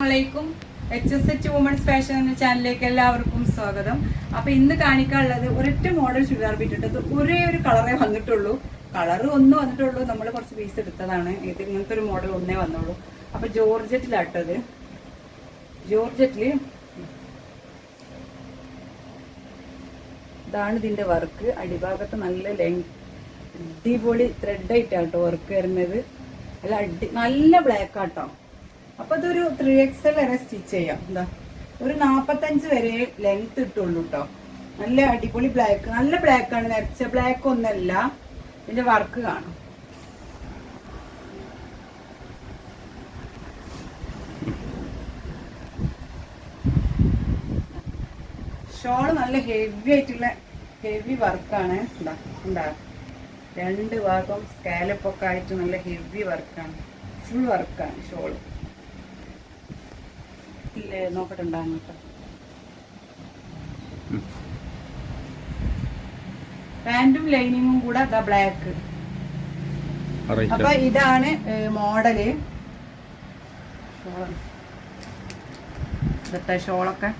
അസ്സലാമലൈക്കും H S H women's fashion എന്ന ചാനലിലേക്ക് എല്ലാവർക്കും സ്വാഗതം. അപ്പൊ ഇന്ന് കാണിക്കാനുള്ളത് ഒരൊറ്റ മോഡൽ ചുരിദാർ ബിറ്റിട്ടത് ഒരേ ഒരു കളറേ വന്നിട്ടുള്ളൂ. കളർ ഒന്ന് വന്നിട്ടുള്ളൂ. നമ്മൾ കുറച്ച് പീസ് എടുത്തതാണ്. ഇത് ഇങ്ങനത്തെ ഒരു മോഡൽ ഒന്നേ വന്നുള്ളൂ അപ്പൊ ജോർജറ്റിലാട്ടത്. ജോർജറ്റിൽ ഇതാണ് ഇതിന്റെ വർക്ക് അടിഭാഗത്ത് നല്ല ലെങ് അടിപൊളി ത്രെഡ് ആയിട്ടാട്ടോ വർക്ക് വരുന്നത്. അല്ല അടി നല്ല ബ്ലാക്ക് ആട്ടോ. അപ്പൊ ഇതൊരു ത്രീ എക്സൽ വരെ സ്റ്റിച്ച് ചെയ്യാം. എന്താ ഒരു നാപ്പത്തഞ്ച് വരെ ലെങ്ത് ഇട്ടുള്ളൂ കേട്ടോ നല്ല അടിപൊളി ബ്ലാക്ക് നല്ല ബ്ലാക്ക് ആണ് നരച്ച ബ്ലാക്ക് ഒന്നല്ല. ഇതിന്റെ വർക്ക് കാണും. ഷോൾ നല്ല ഹെവി ആയിട്ടുള്ള ഹെവി വർക്കാണ് എന്താ എന്താ രണ്ട് ഭാഗം സ്കാലപ്പൊക്കെ ആയിട്ട് നല്ല ഹെവി വർക്കാണ് ഫുൾ വർക്കാണ് ഷോൾ. ഇല്ലേ നോക്കട്ടെ പാന്റും ലൈനിങ്ങും കൂടെ അതാ ബ്ലാക്ക്. അപ്പൊ ഇതാണ് മോഡൽ. ഇതത്തെ ഷോളൊക്കെ.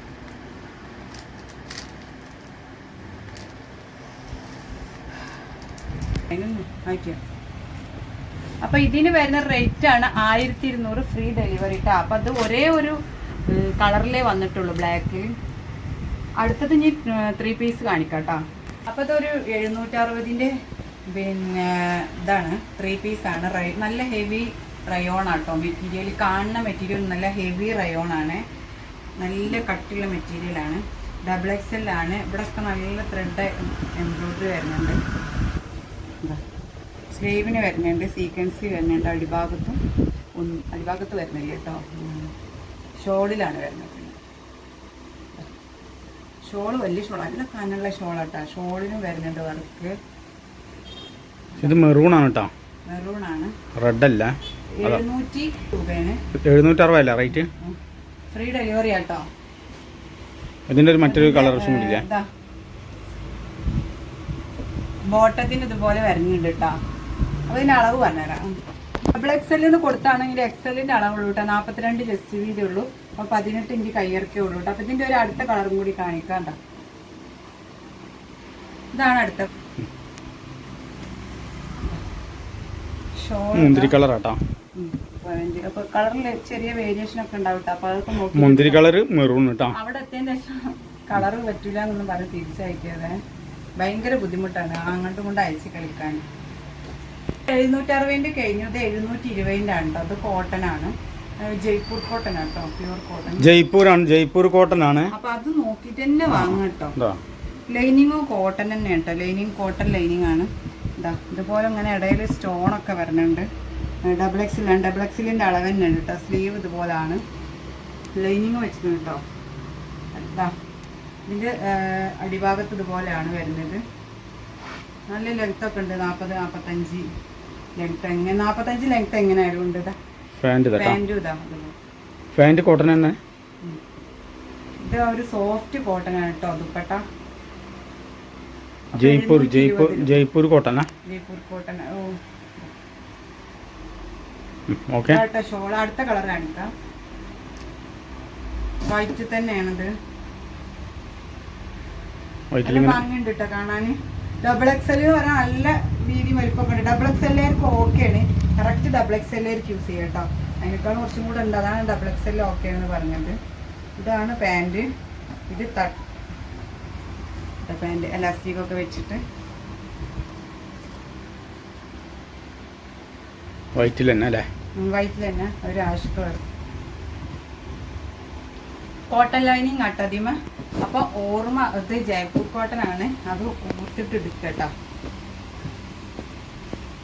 അപ്പൊ ഇതിന് വരുന്ന റേറ്റ് ആണ് ആയിരത്തി ഇരുന്നൂറ് ഫ്രീ ഡെലിവറി കേട്ടോ അപ്പൊ അത് ഒരേ ഒരു കളറിലേ വന്നിട്ടുള്ളൂ ബ്ലാക്കിൽ അടുത്തത് ഞാൻ ത്രീ പീസ് കാണിക്കാം കേട്ടോ അപ്പൊ ഇതൊരു എഴുന്നൂറ്ററുപതിന്റെ പിന്നെ ഇതാണ് ത്രീ പീസ് ആണ്. റൈ നല്ല ഹെവി റയോൺ ആട്ടോ മെറ്റീരിയൽ. കാണുന്ന മെറ്റീരിയൽ നല്ല ഹെവി റയോൺ ആണ് നല്ല കട്ടിയുള്ള മെറ്റീരിയലാണ്. ഡബിൾ എക്സ് എൽ ആണ്. ഇവിടെയൊക്കെ നല്ല ത്രെഡ് എംബ്രോയിഡറി വരുന്നുണ്ട്. സ്ലീവിന് വരുന്നുണ്ട് സീക്വൻസി വരുന്നുണ്ട് അടിഭാഗത്തും അടിഭാഗത്ത് വരുന്നില്ല കേട്ടോ ഷോളിലാണ് വരുന്നത്. ഷോൾ വലിയ ഷോൾ നല്ല കനുള്ള ഷോളാട്ടാ. ഷോളിനും വരുന്നുണ്ട് വർക്ക്. ഇത് മെറൂൺ ആണ് കേട്ടോ മെറൂൺ ആണ് റെഡ് അല്ല എഴുന്നൂറ്റി രൂപയാണ്. എഴുന്നൂറ്റി അറുപതല്ല റേറ്റ് ഫ്രീ ഡെലിവറി ആട്ടോ. ഇതിന്റെ ഒരു മറ്റൊരു കളർ ഓപ്ഷൻ ഇതാ. ബോട്ടത്തിന് ഇതുപോലെ വരുന്നുണ്ട് കേട്ടോ. അപ്പൊ ഇതിന്റെ അളവ് പറഞ്ഞുതരാം. ഡബിൾ എക്സലിന്ന് കൊടുത്താണെങ്കിൽ എക്സലിന്റെ അളവുള്ളൂ കേട്ടോ. നാപ്പത്തിരണ്ട് ജസ്റ്റ് വീതി ഉള്ളൂ. അപ്പൊ പതിനെട്ട് ഇഞ്ച് കയ്യിറക്കേ ഉള്ളൂ കേട്ടോ. അപ്പൊ ഇതിന്റെ ഒരു അടുത്ത കളറും കൂടി കാണിക്കാം. ഇതാണ് അടുത്ത. മുന്തിരി കളർ ആട്ടോ അപ്പൊ കളറിൽ ചെറിയ വേരിയേഷൻ ഒക്കെ ഉണ്ടാവും ട്ടോ. അപ്പോൾ അതൊക്കെ നോക്കി മുന്തിരി കളർ മെറൂൺ കേട്ടോ. അവിടെ എത്തിയതിന് ശേഷം കളറ് പറ്റൂല എന്നൊന്നും പറഞ്ഞ് തിരിച്ചയക്കാതെ ഭയങ്കര ബുദ്ധിമുട്ടാണ്. അങ്ങോട്ടും കൊണ്ട് അയച്ച് കളിക്കാൻ. എഴുന്നൂറ്റി അറുപതിന്റെ കഴിഞ്ഞത് എഴുന്നൂറ്റി ഇരുപതിന്റെ ആണ് കേട്ടോ അത് കോട്ടൺ ആണ്. ജയ്പൂർ കോട്ടൺ കേട്ടോ പ്യൂർ കോട്ടൺ ജയ്പൂരാണ്. ആണ് ജയ്പൂർ കോട്ടൺ ആണ്. അപ്പൊ അത് നോക്കിട്ട് തന്നെ വാങ്ങാം കേട്ടോ ലൈനിങ്ങും കോട്ടൺ തന്നെ കേട്ടോ ലൈനിങ് കോട്ടൺ ലൈനിങ് ആണ്. ഇതാ ഇതുപോലെ ഇങ്ങനെ ഇടയിൽ സ്റ്റോൺ ഒക്കെ വരുന്നുണ്ട് ഡബിൾ എക്സിൽ എക്സിലാണ് ഡബിൾ എക്സിലിന്റെ അളവ് തന്നെ ഉണ്ട് കേട്ടോ സ്ലീവ് ഇതുപോലാണ് ലൈനിങ് വെച്ചിട്ടുണ്ട് കേട്ടോ ഇതാ ഇതിന്റെ അടിഭാഗത്ത് ഇതുപോലെയാണ് വരുന്നത്. നല്ല ലെങ്ത് ഒക്കെ ഉണ്ട്. നാൽപ്പത് നാൽപ്പത്തഞ്ച് ലെങ്ത് എങ്ങനെ? നാൽപ്പത്തഞ്ച് ലെങ്ത് എങ്ങനെയായാലും ഉണ്ട് ഇതാ ഫാന്റ് ഇതാ. ഫാന്റ് കോട്ടൺ തന്നെ? ഇത് ഒരു സോഫ്റ്റ് കോട്ടൺ ആണ് കേട്ടോ ദുപ്പട്ട. ജയ്പൂർ ജയ്പൂർ ജയ്പൂർ കോട്ടൺ ജയ്പൂർ കോട്ടൺ ഓ. ഓക്കെ ഷോൾ അടുത്ത കളർ കാണിക്കാം വൈറ്റ് തന്നെയാണിത്. ഭംഗിയുണ്ട് കേട്ടോ കാണാൻ ഡബിൾ എക്സൽ പറഞ്ഞാൽ നല്ല വീതി വലിപ്പമൊക്കെ ഉണ്ട്. ഡബിൾ ഓക്കെ ആണ്. കറക്റ്റ് ഡബിൾ എക്സ് എൽ ആയിരിക്കും യൂസ് ചെയ്യാം കേട്ടോ അതിനേക്കാൾ കുറച്ചും കൂടെ ഉണ്ട്. അതാണ് ഡബിൾ എക്സ് എൽ ഓക്കെ എന്ന് പറഞ്ഞത്. ഇതാണ് പാന്റ് ഇത് തട്ട് പാന്റ് എലാസ്റ്റിക് ഒക്കെ വെച്ചിട്ട്. വൈറ്റിൽ തന്നെ അല്ലേ? വൈറ്റിൽ തന്നെ ഒരു ആഷ് കളർ കോട്ടൺ ലൈനിങ് ആട്ടതിമ അപ്പൊ ഓർമ്മ ഇത് ജയ്പൂർ കോട്ടൺ ആണ്. അത് ഊർത്തിട്ട് എടുക്കുക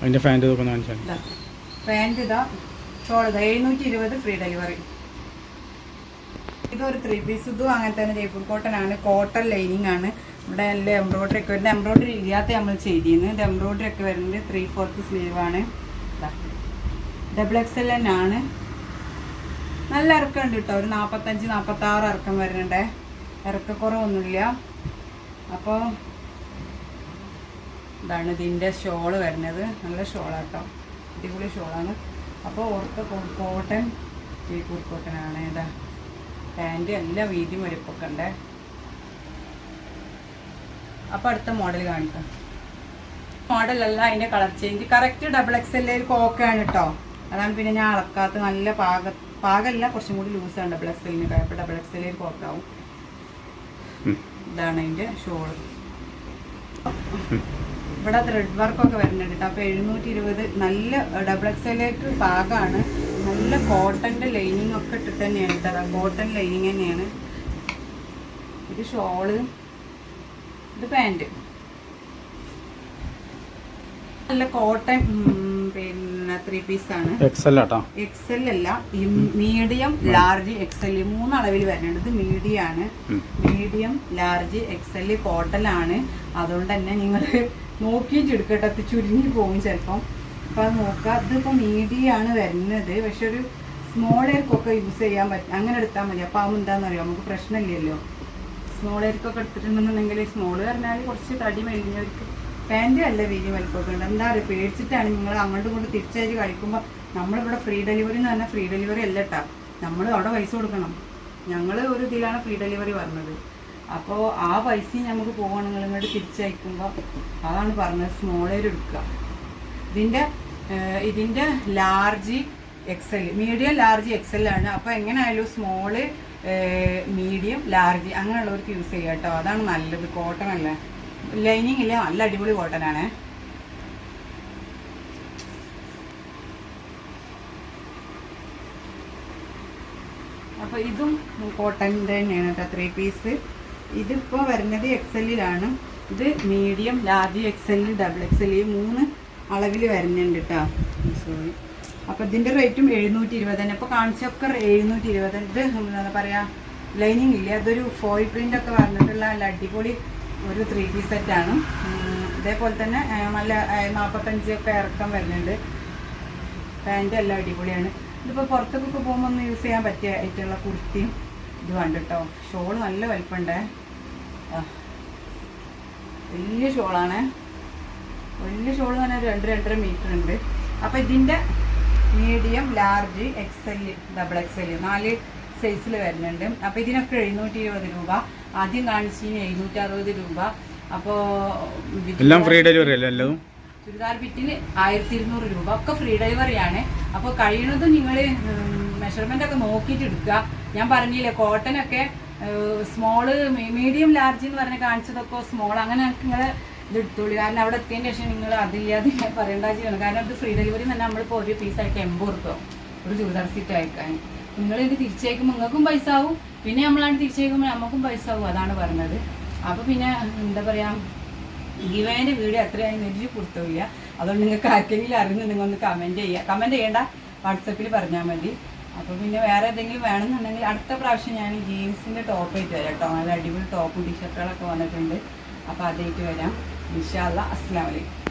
അതിന്റെ ഫാന്റ് ഇതൊക്കെ കാണിച്ചാൽ ഇതാ. എഴുന്നൂറ്റി ഇരുപത് ഫ്രീ ഡെലിവറി ഇതൊരു ത്രീ പീസ് ഇതും അങ്ങനെ തന്നെ ജയ്പൂർ കോട്ടൺ ആണ്. കോട്ടൺ ലൈനിങ് ആണ്. ഇവിടെ നല്ല എംബ്രോയിഡറി ഒക്കെ വരുന്നത്. എംബ്രോയിഡറി ഇല്ലാത്ത നമ്മൾ ചെയ്തിരുന്നു ഇത് എംബ്രോയിഡറി ഒക്കെ വരുന്നത് ത്രീ ഫോർത്ത് സ്ലീവ് ആണ്. ഡബിൾ എക്സ് എൽ തന്നെ ആണ്. നല്ല ഇറക്കം ഉണ്ട് കേട്ടോ. ഒരു നാൽപ്പത്തഞ്ച് നാൽപ്പത്താറ് ഇറക്കം വരുന്നുണ്ട്. ഇറക്കക്കുറവൊന്നുമില്ല. അപ്പോൾ ഇതാണ് ഇതിന്റെ ഷോൾ വരുന്നത്. നല്ല ഷോളാട്ടോ. അടിപൊളി ഷോളാണ്. അപ്പോൾ ഓർത്ത കോട്ടൺ ഈ കോട്ടനാണ് ഏതാ പാന്റ് എല്ലാ വീതിയും വലുപ്പൊക്കെ ഉണ്ടേ അപ്പോൾ അടുത്ത മോഡൽ കാണിക്കാം. മോഡലല്ല അതിന്റെ colour change correct double X L കോക്കാണ് കേട്ടോ അതാണ് പിന്നെ ഞാൻ അളക്കാത്ത നല്ല പാക പാകമല്ല കുറച്ചും കൂടി ലൂസാണ് ഡബിൾ എക്സ് എല്ലിന് അപ്പോൾ ഡബിൾ എക്സ് എൽ കോക്കാവും ഉം. ഇതാണ് അതിന്റെ ഷോൾ ഇവിടെ ത്രെഡ് വർക്കൊക്കെ വരുന്നുണ്ട് കേട്ടോ. അപ്പോൾ എഴുന്നൂറ്റി ഇരുപത് നല്ല ഡബിൾ എക്സലേറ്റ് പാകമാണ് നല്ല കോട്ടന്റെ ലൈനിങ് ഒക്കെ ഇട്ടിട്ട് തന്നെയാണ് കേട്ടോ. കോട്ടൺ ലൈനിങ് തന്നെയാണ്. ഇത് ഷോൾ ഇത് പാന്റ് നല്ല കോട്ടൺ പിന്നെ ത്രീ ആണ്. എക്സൽ എക്സൽ അല്ല മീഡിയം ലാർജ് എക്സൽ മൂന്ന് അളവിൽ വരുന്നുണ്ട്. ഇത് മീഡിയം ആണ്. മീഡിയം ലാർജ് എക്സൽ കോട്ടൺ ആണ്. അതുകൊണ്ട് തന്നെ നിങ്ങൾ നോക്കിയിട്ട് എടുക്കട്ടെ അത് ചുരുങ്ങി പോകും ചിലപ്പം. അപ്പം അത് നോക്കുക. ഇതിപ്പോൾ മീഡിയ ആണ് വരുന്നത്. പക്ഷെ ഒരു സ്മോൾ എയർക്കൊക്കെ യൂസ് ചെയ്യാൻ പറ്റും അങ്ങനെ എടുത്താൽ മതി. അപ്പോൾ ആകുമ്പോൾ എന്താണെന്ന് അറിയാം? നമുക്ക് പ്രശ്നമില്ലല്ലോ. സ്മോൾ എയർക്കൊക്കെ എടുത്തിട്ടുണ്ടെന്നുണ്ടെങ്കിൽ സ്മോൾ പറഞ്ഞാൽ കുറച്ച് തടി മെലിഞ്ഞവർക്ക് പാന്റ് അല്ല വീതി വലിപ്പമൊക്കെ ഉണ്ട്. എന്താ പറയുക പേടിച്ചിട്ടാണ് നിങ്ങൾ അങ്ങോട്ടും ഇങ്ങോട്ട് തിരിച്ചയച്ച് കളിക്കുമ്പോൾ നമ്മളിവിടെ ഫ്രീ ഡെലിവറി എന്ന് പറഞ്ഞാൽ ഫ്രീ ഡെലിവറി അല്ല കേട്ടോ നമ്മൾ അവിടെ പൈസ കൊടുക്കണം. ഞങ്ങൾ ഒരു ഇതിലാണ് ഫ്രീ ഡെലിവറി പറഞ്ഞത്. അപ്പോൾ ആ പൈസയും നമുക്ക് പോവുകയാണെങ്കിൽ ഇങ്ങോട്ട് തിരിച്ചയക്കുമ്പോൾ അതാണ് പറഞ്ഞത് എയർ എടുക്കുക. ഇതിന്റെ ഇതിന്റെ large XL medium large XL ആണ്. അപ്പോൾ എങ്ങനെയായാലും സ്മോൾ മീഡിയം ലാർജ് അങ്ങനെയുള്ളവർക്ക് യൂസ് ചെയ്യുക കേട്ടോ. അതാണ് നല്ലത്. കോട്ടൺ അല്ലേ? ലൈനിങ് ഇല്ല? നല്ല അടിപൊളി കോട്ടൺ ആണ്. അപ്പോൾ ഇതും കോട്ടന്റെ തന്നെയാണ് കേട്ടോ. ത്രീ പീസ് ഇതിപ്പോൾ വരുന്നത് എക്സലിലാണ് ഇത് medium large XL double XL ഈ മൂന്ന് അളവിൽ വരുന്നുണ്ട് കേട്ടോ സോറി അപ്പോൾ ഇതിന്റെ റേറ്റും എഴുന്നൂറ്റി ഇരുപത് തന്നെ. ഇപ്പോൾ കാണിച്ചൊക്കെ എഴുന്നൂറ്റി ഇരുപത് ഇത് എന്താ പറയുക ലൈനിങ് ഇല്ല? അതൊരു ഫോയിൽ പ്രിന്റ് ഒക്കെ വന്നിട്ടുള്ള നല്ല അടിപൊളി ഒരു ത്രീ പീസ് സെറ്റാണ് ഇതേപോലെ തന്നെ നല്ല നാൽപ്പത്തഞ്ചൊക്കെ ഇറക്കം വരുന്നുണ്ട്. പാന്റ് എല്ലാം അടിപൊളിയാണ്. ഇതിപ്പോൾ പുറത്തൊക്കെ പോകുമ്പോൾ ഒന്ന് യൂസ് ചെയ്യാൻ പറ്റിയ ആയിട്ടുള്ള കുർത്തിയും ഇത് വേണ്ട കേട്ടോ ഷോൾ നല്ല വലിപ്പമുണ്ടേ. വലിയ ഷോളാണ്. വലിയ ഷോൾ പറഞ്ഞാൽ രണ്ട് രണ്ടര മീറ്റർ ഉണ്ട്. അപ്പോൾ ഇതിന്റെ medium large X L double X L നാല് സൈസിൽ വരുന്നുണ്ട്. അപ്പോൾ ഇതിനൊക്കെ എഴുന്നൂറ്റി ഇരുപത് രൂപ. ആദ്യം കാണിച്ചതിന് എഴുന്നൂറ്റി അറുപത് രൂപ അപ്പോൾ എല്ലാം ഫ്രീ ഡെലിവറി അല്ലേ ചുരിദാർ ബിറ്റിന് ആയിരത്തി ഇരുന്നൂറ് രൂപ. ഒക്കെ ഫ്രീ ഡെലിവറി ആണ്. അപ്പോൾ കഴിയുന്നതും നിങ്ങൾ മെഷർമെന്റ് ഒക്കെ നോക്കിയിട്ട് എടുക്കുക. ഞാൻ പറഞ്ഞില്ലേ കോട്ടൺ ഒക്കെ സ്മോൾ മീഡിയം ലാർജ് എന്ന് പറഞ്ഞ് കാണിച്ചതൊക്കെ സ്മോൾ അങ്ങനെ നിങ്ങൾ ഇത് എടുത്തോളൂ കാരണം അവിടെ എത്തിയതിന് ശേഷം നിങ്ങൾ അതില്ലാതെ പറയേണ്ട ചെയ്യണം കാരണം ഇത് ഫ്രീ ഡെലിവറി തന്നെ നമ്മളിപ്പോൾ ഒരു പീസായിട്ട് എൺപത് റുപ്യ ഒരു ചുരിദാർ സീറ്റ് അയക്കാൻ നിങ്ങൾ ഇത് തിരിച്ചയക്കുമ്പോൾ നിങ്ങൾക്കും പൈസ ആവും. പിന്നെ നമ്മളാണ് തിരിച്ചയക്കുമ്പോൾ നമുക്കും പൈസ ആവും. അതാണ് പറഞ്ഞത്. അപ്പോൾ പിന്നെ എന്താ പറയുക ഗിവേന്റെ വീഡിയോ എത്രയായി നെല്ലി കൊടുത്തില്ല അതുകൊണ്ട് നിങ്ങൾക്ക് ആർക്കെങ്കിലും അറിയുന്നുണ്ടെങ്കിൽ ഒന്ന് കമന്റ് ചെയ്യുക കമന്റ് ചെയ്യേണ്ട. വാട്സപ്പിൽ പറഞ്ഞാൽ മതി. അപ്പോൾ പിന്നെ വേറെ എന്തെങ്കിലും വേണമെന്നുണ്ടെങ്കിൽ അടുത്ത പ്രാവശ്യം ഞാൻ ജീൻസിന്റെ ടോപ്പ് ആയിട്ട് വരാം കേട്ടോ. നല്ല അടിപൊളി ടോപ്പും ടീഷർട്ടുകളൊക്കെ വന്നിട്ടുണ്ട്. അപ്പോൾ അതായിട്ട് വരാം. ഇൻഷാല്ല അസ്സാം വലൈക്കും